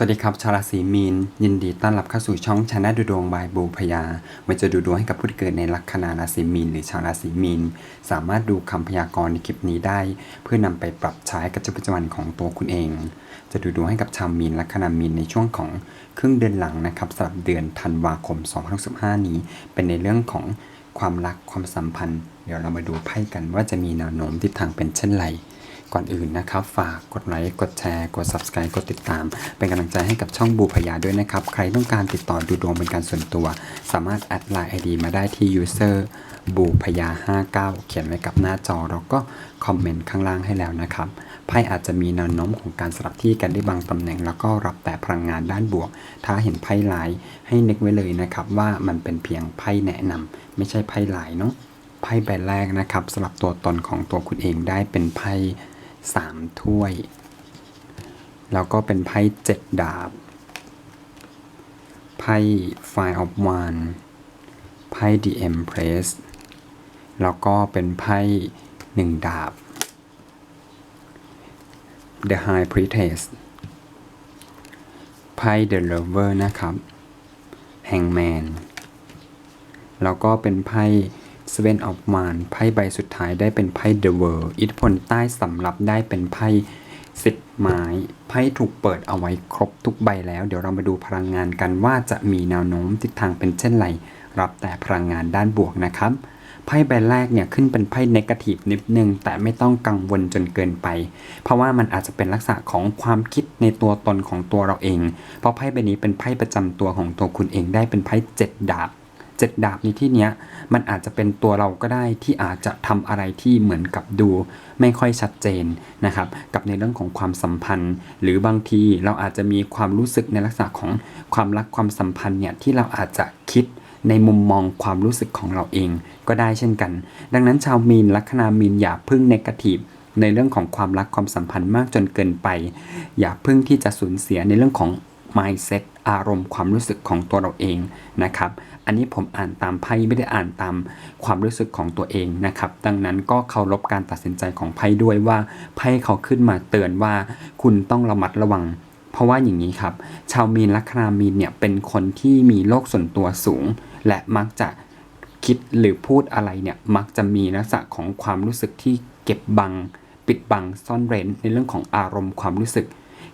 สวัสดีครับ ชาวราศีมีน ยินดีต้อนรับเข้าสู่ช่องชาแนลดูดวงบายบูพยามันจะดูดวงให้กับผู้ที่เกิดในลัคนาราศีมีน หรือชาวราศีมีน สามารถดูคำพยากรณ์ในคลิปนี้ได้ เพื่อนำไปปรับใช้กับชีวิตประจำวันของตัวคุณเอง จะดูดวงให้กับชาวมีนลัคนามีนในช่วงของครึ่งเดือนหลังนะครับสำหรับเดือนธันวาคม2065นี้ เป็นในเรื่องของความรักความสัมพันธ์ เดี๋ยวเรามาดูไพ่กันว่าจะมีแนวโน้มทิศทางเป็นเช่นไร ก่อนอื่นนะครับ ฝากกดไลค์กดแชร์ กด subscribe กดติดตาม เป็นกำลังใจให้กับช่องบูพยาด้วยนะครับ ใครต้องการติดต่อดูดวงเป็นการส่วนตัว สามารถแอดไลน์ ID มาได้ที่ user บูพยา59 เขียนไว้กับหน้าจอ แล้วก็คอมเมนต์ข้างล่างให้แล้วนะครับไพ่อาจจะมีแนวโน้มของการสลับที่กันได้บางตำแหน่ง แล้วก็รับแต่พลังงานด้านบวก ถ้าเห็นไพ่ลายให้นึกไว้เลยนะครับ ว่ามันเป็นเพียงไพ่แนะนำไม่ใช่ไพ่ลายเนาะไพ่ใบแรกนะครับสำหรับตัวตนของตัวคุณเองได้เป็นไพ่ สามถ้วย แล้วก็เป็นไพ่เจ็ดดาบ ไพ่ Five of Wands ไพ่ The Empress แล้วก็เป็นไพ่หนึ่งดาบ The High Priestess ไพ่ The Lover นะครับ Hangman แล้วก็เป็นไพ่ Seven of m a n ไพ่ใบสุดท้ายได้เป็นไพ่ The World อิทธิพลใต้สำรับได้เป็นไพ่สิบไม้ไพ่ถูกเปิดเอาไว้ครบทุกใบแล้ว เดี๋ยวเรามาดูพลังงานกันว่าจะมีแนวโน้มทิศทางเป็นเช่นไร รับแต่พลังงานด้านบวกนะครับไพ่ใบแรกเนี่ยขึ้นเป็นไพ่เนกาทีฟนิดนึง แต่ไม่ต้องกังวลจนเกินไป เพราะว่ามันอาจจะเป็นลักษณะของความคิดในตัวตนของตัวเราเอง เพราะไพ่ใบนี้เป็นไพ่ประจำตัวของตัวคุณเองได้เป็นไพ่เจ็ดดาบ เจ็ดดาบในที่เนี้ยมันอาจจะเป็นตัวเราก็ได้ที่อาจจะทำอะไรที่เหมือนกับดู ไม่ค่อยชัดเจนนะครับกับในเรื่องของความสัมพันธ์ หรือบางทีเราอาจจะมีความรู้สึกในลักษณะของความรักความสัมพันธ์เนี่ยที่เราอาจจะคิดในมุมมองความรู้สึกของเราเองก็ได้เช่นกัน ดังนั้นชาวมีนลัคนามีนอย่าพึ่งเนกาทีฟในเรื่องของความรักความสัมพันธ์มากจนเกินไป อย่าพึ่งที่จะสูญเสียในเรื่องของ mindset อารมณ์ความรู้สึกของตัวเราเองนะครับ อันนี้ผมอ่านตามไพ่ไม่ได้อ่านตามความรู้สึกของตัวเองนะครับ ดังนั้นก็เคารพการตัดสินใจของไพ่ด้วยว่าไพ่เขาขึ้นมาเตือนว่าคุณต้องระมัดระวัง เพราะว่าอย่างนี้ครับ ชาวมีนลัคนามีนเนี่ยเป็นคนที่มีโลกส่วนตัวสูง และมักจะคิดหรือพูดอะไรเนี่ยมักจะมีลักษณะของความรู้สึกที่เก็บบัง ปิดบังซ่อนเร้นในเรื่องของอารมณ์ความรู้สึก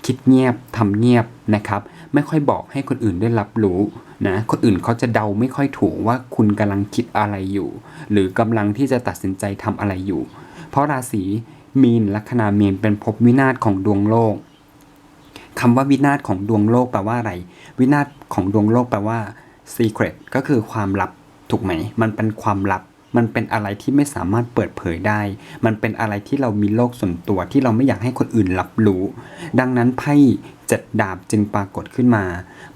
คิดเงียบทำเงียบนะครับ ไม่ค่อยบอกให้คนอื่นได้รับรู้นะคนอื่นเขาจะเดาไม่ค่อยถูกว่าคุณกำลังคิดอะไรอยู่ หรือกำลังที่จะตัดสินใจทำอะไรอยู่ เพราะราศีมีนลัคนามีนเป็นภพวินาศของดวงโลกคำว่าวินาศของดวงโลกแปลว่าอะไร วินาศของดวงโลกแปลว่า secret ก็คือความลับถูกไหม มันเป็นความลับ มันเป็นอะไรที่ไม่สามารถเปิดเผยได้ มันเป็นอะไรที่เรามีโลกส่วนตัวที่เราไม่อยากให้คนอื่นรับรู้ ดังนั้นไพ่เจ็ดดาบจึงปรากฏขึ้นมา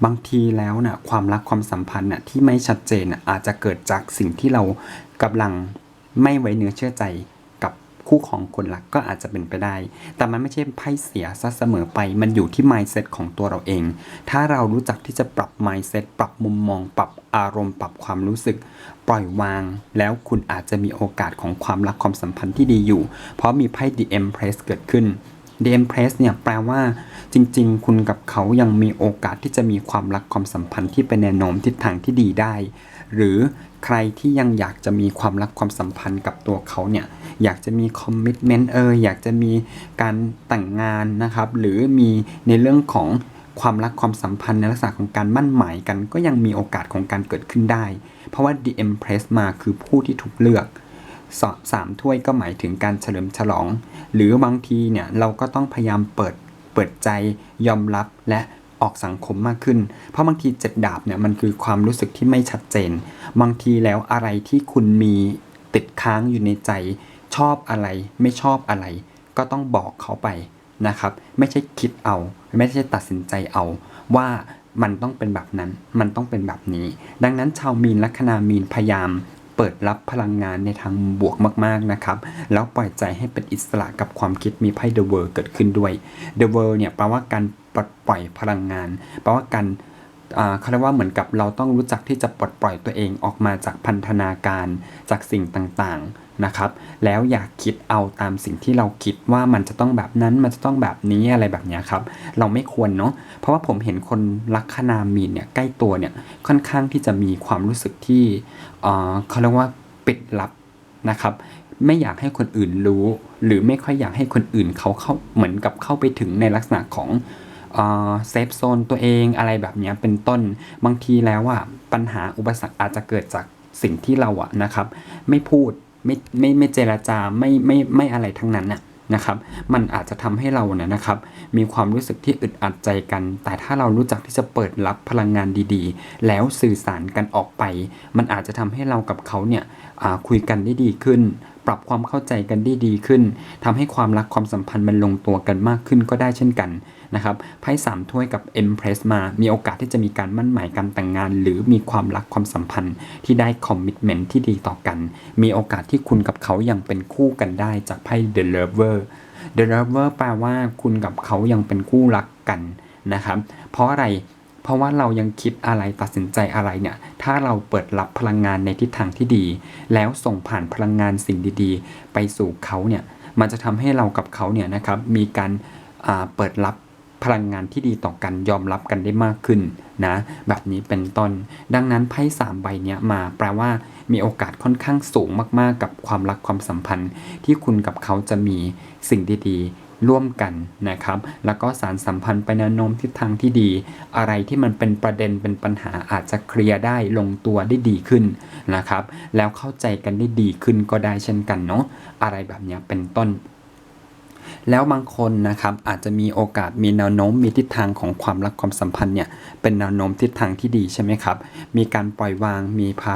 บางทีแล้วนะ่ะความรักความสัมพันธ์น่ะที่ไม่ชัดเจนน่ะอาจจะเกิดจากสิ่งที่เรากำลังไม่ไว้เนื้อเชื่อใจ คู่ของคนรักก็อาจจะเป็นไปได้ แต่มันไม่ใช่ไพ่เสียซะเสมอไป มันอยู่ที่ mindset ของตัวเราเอง ถ้าเรารู้จักที่จะปรับ mindset ปรับมุมมอง ปรับอารมณ์ ปรับความรู้สึก ปล่อยวาง แล้วคุณอาจจะมีโอกาสของความรักความสัมพันธ์ที่ดีอยู่ เพราะมีไพ่ The Empress เกิดขึ้น The Empress เนี่ยแปลว่าจริง ๆ คุณกับเขายังมีโอกาสที่จะมีความรักความสัมพันธ์ที่เป็นแนวโน้มทิศทางที่ดีได้ หรือใครที่ยังอยากจะมีความรักความสัมพันธ์กับตัวเขาเนี่ยอยากจะมีคอมมิชเมนต์เอออยากจะมีการแต่งงานนะครับ หรือมีในเรื่องของความรักความสัมพันธ์ในลักษณะของการมั่นหมายกัน ก็ยังมีโอกาสของการเกิดขึ้นได้ เพราะว่า The Empress มาคือผู้ที่ถูกเลือกสสามถ้วยก็หมายถึงการเฉลิมฉลอง หรือบางทีเนี่ยเราก็ต้องพยายามเปิดเปิดใจยอมรับและ ออกสังคมมากขึ้น เพราะบางทีเจ็ดดาบเนี่ยมันคือความรู้สึกที่ไม่ชัดเจน บางทีแล้วอะไรที่คุณมีติดค้างอยู่ในใจ ชอบอะไรไม่ชอบอะไร ก็ต้องบอกเขาไปนะครับ ไม่ใช่คิดเอา ไม่ใช่ตัดสินใจเอาว่ามันต้องเป็นแบบนั้น มันต้องเป็นแบบนี้ ดังนั้นชาวมีนลัคนามีนพยายามเปิดรับพลังงานในทางบวกมากๆนะครับ แล้วปล่อยใจให้เป็นอิสระกับความคิดมีไพ่ The World เกิดขึ้นด้วย The World เนี่ยแปลว่าการ ลดปล่อยพลังงานแปลว่าการเขาเรียกว่าเหมือนกับเราต้องรู้จักที่จะปลดปล่อยตัวเองออกมาจากพันธนาการจากสิ่งต่างๆนะครับ แล้วอย่าคิดเอาตามสิ่งที่เราคิดว่ามันจะต้องแบบนั้นมันจะต้องแบบนี้อะไรแบบนี้ครับ เราไม่ควรเนาะเพราะว่าผมเห็นคนลัคนามีนเนี่ยใกล้ตัวเนี่ยค่อนข้างที่จะมีความรู้สึกที่เขาเรียกว่าปิดลับนะครับไม่อยากให้คนอื่นรู้ หรือไม่ค่อยอยากให้คนอื่นเขาเข้าเหมือนกับเข้าไปถึงในลักษณะของ เซฟโซนตัวเองอะไรแบบนี้เป็นต้นบางทีแล้วอะปัญหาอุปสรรคอาจจะเกิดจากสิ่งที่เราอะนะครับ ไม่พูดไม่ไม่ไม่เจรจาไม่ไม่ไม่อะไรทั้งนั้นน่ะนะครับ มันอาจจะทำให้เราเนี่ยนะครับ มีความรู้สึกที่อึดอัดใจกัน แต่ถ้าเรารู้จักที่จะเปิดรับพลังงานดีๆ แล้วสื่อสารกันออกไป มันอาจจะทำให้เรากับเขาเนี่ยคุยกันได้ดีขึ้นปรับความเข้าใจกันได้ดีขึ้นทำให้ความรักความสัมพันธ์มันลงตัวกันมากขึ้นก็ได้เช่นกันนะครับไพ่สามถ้วยกับ Empress มา มีโอกาสที่จะมีการมั่นหมายการแต่งงาน หรือมีความรักความสัมพันธ์ที่ได้คอมมิ t เมนต์ที่ดีต่อกัน มีโอกาสที่คุณกับเขายังเป็นคู่กันได้จากไพ่ The Lover The Lover แปลว่าคุณกับเขายังเป็นคู่รักกันนะครับ เพราะอะไร ราะว่าเรายังคิดอะไรตัดสินใจอะไรเนี่ย ถ้าเราเปิดรับพลังงานในทิศทางที่ดี แล้วส่งผ่านพลังงานสิ่งดีๆ ไปสู่เขาเนี่ย มันจะทำให้เรากับเขาเนี่ยนะครับ มีการเปิดรับพลังงานที่ดีต่อกันยอมรับกันได้มากขึ้นนะแบบนี้เป็นต้น ดังนั้นไพ่สามใบเนี้ยมาแปลว่ามีโอกาสค่อนข้างสูงมากๆ กับความรักความสัมพันธ์ ที่คุณกับเขาจะมีสิ่งดีๆ ร่วมกันนะครับ แล้วก็สารสัมพันธ์ไปแนวโน้มทิศทางที่ดี อะไรที่มันเป็นประเด็นเป็นปัญหาอาจจะเคลียร์ได้ลงตัวได้ดีขึ้นนะครับ แล้วเข้าใจกันได้ดีขึ้นก็ได้เช่นกันเนาะอะไรแบบนี้เป็นต้นแล้วบางคนนะครับอาจจะมีโอกาสมีแนวโน้มมีทิศทางของความรักความสัมพันธ์เนี่ยเป็นแนวโน้มทิศทางที่ดีใช่ไหมครับ มีการปล่อยวางมีพา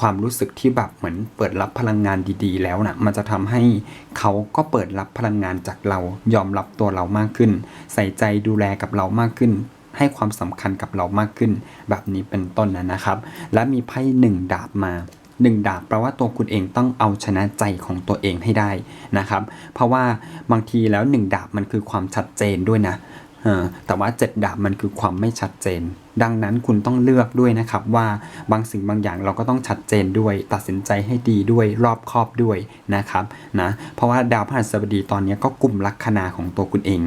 ความรู้สึกที่แบบเหมือนเปิดรับพลังงานดีๆ แล้วนะ่ะมันจะทำให้เขาก็เปิดรับพลังงานจากเรายอมรับตัวเรามากขึ้น ใส่ใจดูแลกับเรามากขึ้น ให้ความสำคัญกับเรามากขึ้น แบบนี้เป็นต้นนะนะครับ และมีไพ่หนึ่งดาบมาหนึ่งดาบแปลว่าตัวคุณเองต้องเอาชนะใจของตัวเองให้ได้นะครับ เพราะว่าบางทีแล้วหนึ่งดาบมันคือความชัดเจนด้วยนะ แต่ว่าเจ็ดดาบมันคือความไม่ชัดเจน ดังนั้นคุณต้องเลือกด้วยนะครับว่าบางสิ่งบางอย่างเราก็ต้องชัดเจนด้วย ตัดสินใจให้ดีด้วยรอบคอบด้วยนะครับนะเพราะว่าดาวพฤหัสบดีตอนนี้ก็กลุ่มลัคนาของตัวคุณเอง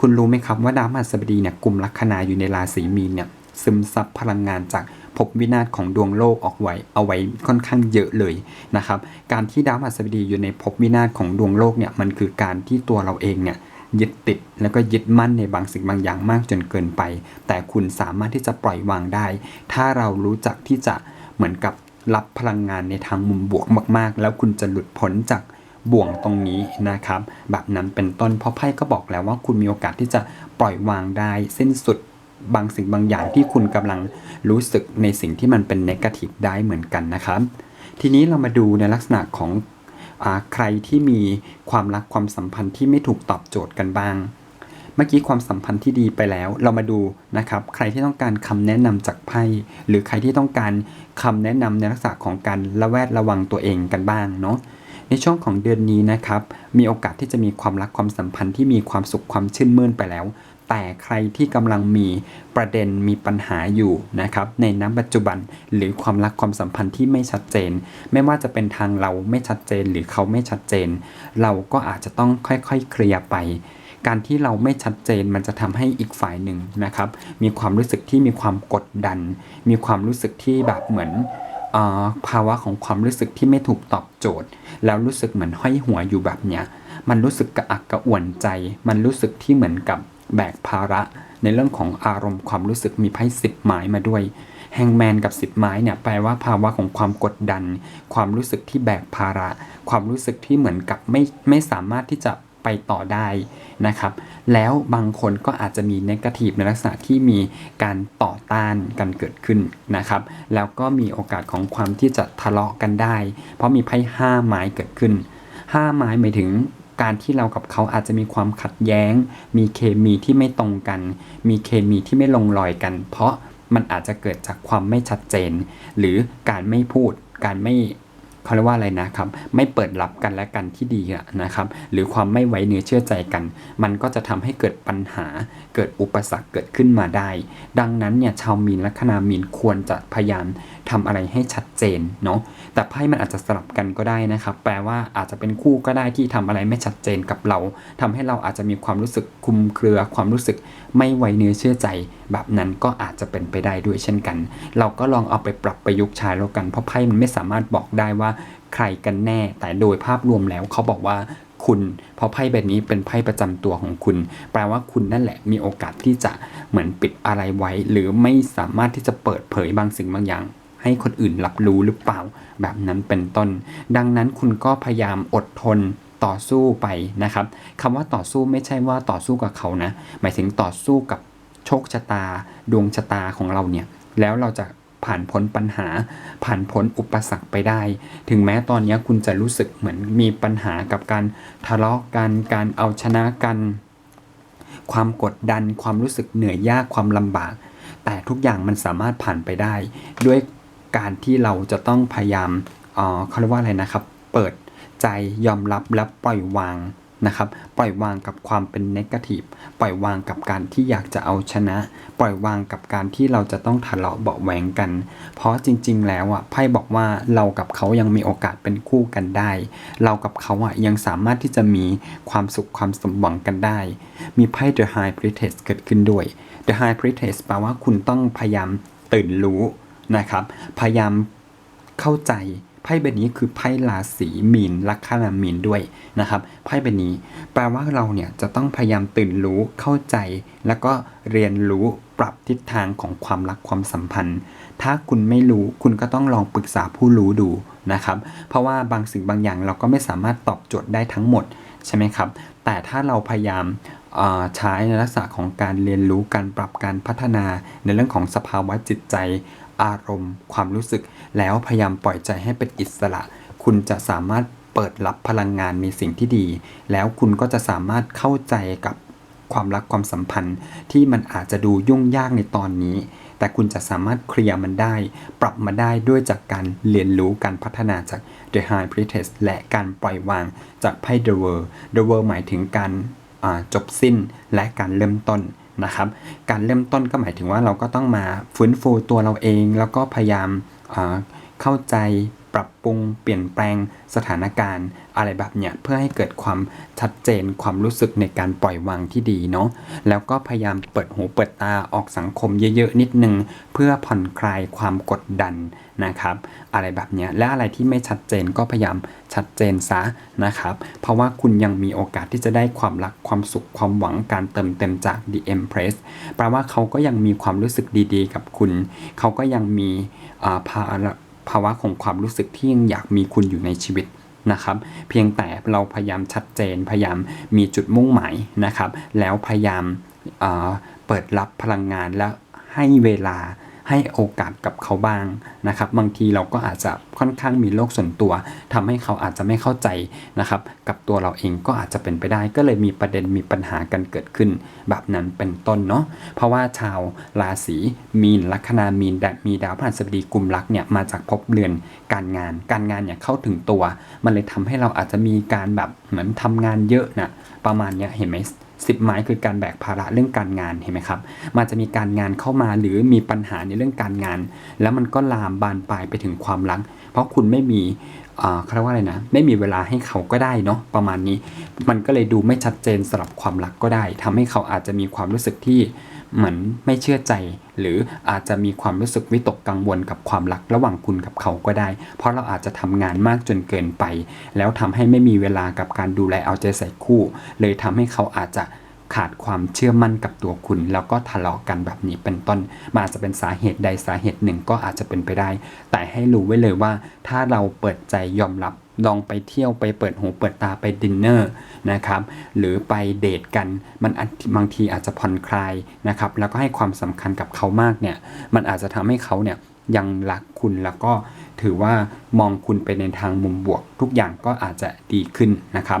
คุณรู้ไหมครับว่าดาวพฤหัสบดีเนี่ยกลุ่มลัคนาอยู่ในราศีมีนเนี่ยซึมซับพลังงานจากภพวินาศของดวงโลกออกไว้เอาไว้ค่อนข้างเยอะเลยนะครับ การที่ดาวพฤหัสบดีอยู่ในภพวินาศของดวงโลกเนี่ยมันคือการที่ตัวเราเองเนี่ย ยึดติด แล้วก็ยึดมั่นในบางสิ่งบางอย่างมากจนเกินไป แต่คุณสามารถที่จะปล่อยวางได้ ถ้าเรารู้จักที่จะเหมือนกับรับพลังงานในทางมุมบวกมาก ๆ แล้วคุณจะหลุดพ้นจากบ่วงตรงนี้นะครับ แบบนั้นเป็นต้นเพราะไพ่ก็บอกแล้วว่าคุณมีโอกาสที่จะปล่อยวางได้สิ้นสุดบางสิ่งบางอย่างที่คุณกำลังรู้สึกในสิ่งที่มันเป็นเนกาทีฟได้เหมือนกันนะครับ ทีนี้เรามาดูในลักษณะของ ใครที่มีความรักความสัมพันธ์ที่ไม่ถูกตอบโจทย์กันบ้าง เมื่อกี้ความสัมพันธ์ที่ดีไปแล้ว เรามาดูนะครับ ใครที่ต้องการคำแนะนำจากไพ่หรือใครที่ต้องการคำแนะนำในลักษณะของการระแวดระวังตัวเองกันบ้างเนาะในช่วงของเดือนนี้นะครับ มีโอกาสที่จะมีความรักความสัมพันธ์ที่มีความสุขความชื่นมื่นไปแล้ว แต่ใครที่กำลังมีประเด็นมีปัญหาอยู่นะครับในน้ำปัจจุบันหรือความรักความสัมพันธ์ที่ไม่ชัดเจน ไม่ว่าจะเป็นทางเราไม่ชัดเจนหรือเขาไม่ชัดเจน เราก็อาจจะต้องค่อยๆเคลียร์ไป การที่เราไม่ชัดเจนมันจะทำให้อีกฝ่ายหนึ่งนะครับมีความรู้สึกที่มีความกดดัน มีความรู้สึกที่แบบเหมือนอ่าภาวะของความรู้สึกที่ไม่ถูกตอบโจทย์ แล้วรู้สึกเหมือนห้อยหัวอยู่แบบเนี้ยมันรู้สึกกระอักกระอ่วนใจ มันรู้สึกที่เหมือนกับ แบกภาระ ในเรื่องของอารมณ์ความรู้สึกมีไพ่สิบไม้มาด้วยแฮงแมนกับสิบไม้เนี่ยแปลว่าภาวะของความกดดัน ความรู้สึกที่แบกภาระ ความรู้สึกที่เหมือนกับไม่ไม่สามารถที่จะไปต่อได้นะครับ แล้วบางคนก็อาจจะมีเนกาทีฟในลักษณะที่มีการต่อต้านกันเกิดขึ้นนะครับ แล้วก็มีโอกาสของความที่จะทะเลาะกันได้ เพราะมีไพ่ห้าไม้เกิดขึ้นห้าไม้หมายถึง การที่เรากับเขาอาจจะมีความขัดแย้ง มีเคมีที่ไม่ตรงกัน มีเคมีที่ไม่ลงรอยกัน เพราะมันอาจจะเกิดจากความไม่ชัดเจน หรือการไม่พูด การไม่เขาเรียกว่าอะไรนะครับ ไม่เปิดรับกันและกันที่ดีนะครับ หรือความไม่ไว้เนื้อเชื่อใจกัน มันก็จะทำให้เกิดปัญหา เกิดอุปสรรคเกิดขึ้นมาได้ ดังนั้นเนี่ยชาวมีนลัคนามีนควรจะพยายาม ทำอะไรให้ชัดเจนเนาะแต่ไพ่มันอาจจะสลับกันก็ได้นะครับ แปลว่าอาจจะเป็นคู่ก็ได้ที่ทำอะไรไม่ชัดเจนกับเราทำให้เราอาจจะมีความรู้สึกคุมเครือ ความรู้สึกไม่ไวเนื้อเชื่อใจ แบบนั้นก็อาจจะเป็นไปได้ด้วยเช่นกัน เราก็ลองเอาไปปรับประยุกต์ใช้แล้วกัน เพราะไพ่มันไม่สามารถบอกได้ว่าใครกันแน่ แต่โดยภาพรวมแล้วเขาบอกว่าคุณเพราะไพ่ใบนี้เป็นไพ่ประจำตัวของคุณ แปลว่าคุณนั่นแหละมีโอกาสที่จะเหมือนปิดอะไรไว้ หรือไม่สามารถที่จะเปิดเผยบางสิ่งบางอย่าง ให้คนอื่นรับรู้หรือเปล่า แบบนั้นเป็นต้น ดังนั้นคุณก็พยายามอดทนต่อสู้ไปนะครับคำว่าต่อสู้ไม่ใช่ว่าต่อสู้กับเขานะ หมายถึงต่อสู้กับโชคชะตา ดวงชะตาของเราเนี่ย แล้วเราจะผ่านพ้นปัญหา ผ่านพ้นอุปสรรคไปได้ ถึงแม้ตอนนี้คุณจะรู้สึกเหมือนมีปัญหากับการทะเลาะกัน การเอาชนะกัน ความกดดัน ความรู้สึกเหนื่อยยาก ความลำบาก แต่ทุกอย่างมันสามารถผ่านไปได้ ด้วย การที่เราจะต้องพยายามเขาเรียกว่าอะไรนะครับ เปิดใจยอมรับและปล่อยวางนะครับ ปล่อยวางกับความเป็นนกาทีฟปล่อยวางกับการที่อยากจะเอาชนะ ปล่อยวางกับการที่เราจะต้องทะเลาะเบาะแหวงกัน เพราะจริง ๆ แล้วอะไพ่บอกว่าเรากับเขายังมีโอกาสเป็นคู่กันได้ เรากับเขาอะยังสามารถที่จะมีความสุขความสมหวังกันได้ มีไพ่ The High Priestess เกิดขึ้นด้วย The High Priestess แปลว่าคุณต้องพยายามตื่นรู้ นะครับ พยายามเข้าใจไพ่ใบนี้คือไพ่ราศีมีนลัคนามีนด้วยนะครับไพ่ใบนี้ แปลว่าเราเนี่ยจะต้องพยายามตื่นรู้เข้าใจ แล้วก็เรียนรู้ปรับทิศทางของความรักความสัมพันธ์ ถ้าคุณไม่รู้คุณก็ต้องลองปรึกษาผู้รู้ดูนะครับ เพราะว่าบางสิ่งบางอย่างเราก็ไม่สามารถตอบโจทย์ได้ทั้งหมดใช่ไหมครับ แต่ถ้าเราพยายามใช้ในลักษณะของการเรียนรู้การปรับการพัฒนาในเรื่องของสภาวะจิตใจ อารมณ์ ความรู้สึก แล้วพยายามปล่อยใจให้เป็นอิสระ คุณจะสามารถเปิดรับพลังงานในสิ่งที่ดี แล้วคุณก็จะสามารถเข้าใจกับความรักความสัมพันธ์ ที่มันอาจจะดูยุ่งยากในตอนนี้ แต่คุณจะสามารถเคลียร์มันได้ ปรับมาได้ด้วยจากการเรียนรู้การพัฒนาจาก The High Priestess และการปล่อยวางจากไพ่ The World The World หมายถึงการจบสิ้นและการเริ่มต้น นะครับการเริ่มต้นก็หมายถึงว่าเราก็ต้องมาฟื้นฟูตัวเราเอง แล้วก็พยายามเข้าใจ ปรับปรุงเปลี่ยนแปลงสถานการณ์ อะไรแบบเนี้ยเพื่อให้เกิดความชัดเจนความรู้สึกในการปล่อยวางที่ดีเนาะแล้วก็พยายามเปิดหูเปิดตาออกสังคมเยอะๆนิดนึง เพื่อผ่อนคลายความกดดันนะครับ อะไรแบบเนี้ยและอะไรที่ไม่ชัดเจนก็พยายามชัดเจนซะนะครับ เพราะว่าคุณยังมีโอกาสที่จะได้ความรักความสุขความหวังการเติมเต็มจาก The Empress แปลว่าเขาก็ยังมีความรู้สึกดีๆ กับคุณ เขาก็ยังมีอ่าภาระ ภาวะของความรู้สึกที่ยังอยากมีคุณอยู่ในชีวิตนะครับ เพียงแต่เราพยายามชัดเจน พยายามมีจุดมุ่งหมายนะครับ แล้วพยายามอ่าเปิดรับพลังงานและให้เวลา ให้โอกาสกับเขาบ้างนะครับ บางทีเราก็อาจจะค่อนข้างมีโลกส่วนตัวทำให้เขาอาจจะไม่เข้าใจนะครับ กับตัวเราเองก็อาจจะเป็นไปได้ ก็เลยมีประเด็นมีปัญหากันเกิดขึ้น แบบนั้นเป็นต้นเนาะเพราะว่าชาวราศีมีนลัคนามีนและมีดาวพฤหัสบดีกลุ่มรักเนี่ยมาจากภพเรือนการงาน การงานเนี่ยเข้าถึงตัว มันเลยทำให้เราอาจจะมีการแบบเหมือนทำงานเยอะนะประมาณเนี้ยเห็นไหม สิบไม้คือการแบกภาระเรื่องการงานเห็นไหมครับ มันจะมีการงานเข้ามาหรือมีปัญหาในเรื่องการงาน แล้วมันก็ลามบานปลายไปถึงความรัก เพราะคุณไม่มี เขาเรียกว่าอะไรนะ ไม่มีเวลาให้เขาก็ได้เนาะประมาณนี้ มันก็เลยดูไม่ชัดเจนสำหรับความรักก็ได้ทำให้เขาอาจจะมีความรู้สึกที่เหมือนไม่เชื่อใจ หรืออาจจะมีความรู้สึกวิตกกังวลกับความรักระหว่างคุณกับเขาก็ได้ เพราะเราอาจจะทำงานมากจนเกินไป แล้วทำให้ไม่มีเวลากับการดูแลเอาใจใส่คู่ เลยทำให้เขาอาจจะ ขาดความเชื่อมั่นกับตัวคุณ แล้วก็ทะเลาะกันแบบนี้เป็นต้นมันอาจจะเป็นสาเหตุใดสาเหตุหนึ่งก็อาจจะเป็นไปได้ แต่ให้รู้ไว้เลยว่า ถ้าเราเปิดใจยอมรับลองไปเที่ยวไปเปิดหูเปิดตาไปดินเนอร์นะครับหรือไปเดทกันมันบางทีอาจจะผ่อนคลายนะครับแล้วก็ให้ความสำคัญกับเขามากเนี่ยมันอาจจะทำให้เขาเนี่ยยังรักคุณแล้วก็ถือว่ามองคุณไปในทางมุมบวก ทุกอย่างก็อาจจะดีขึ้นนะครับ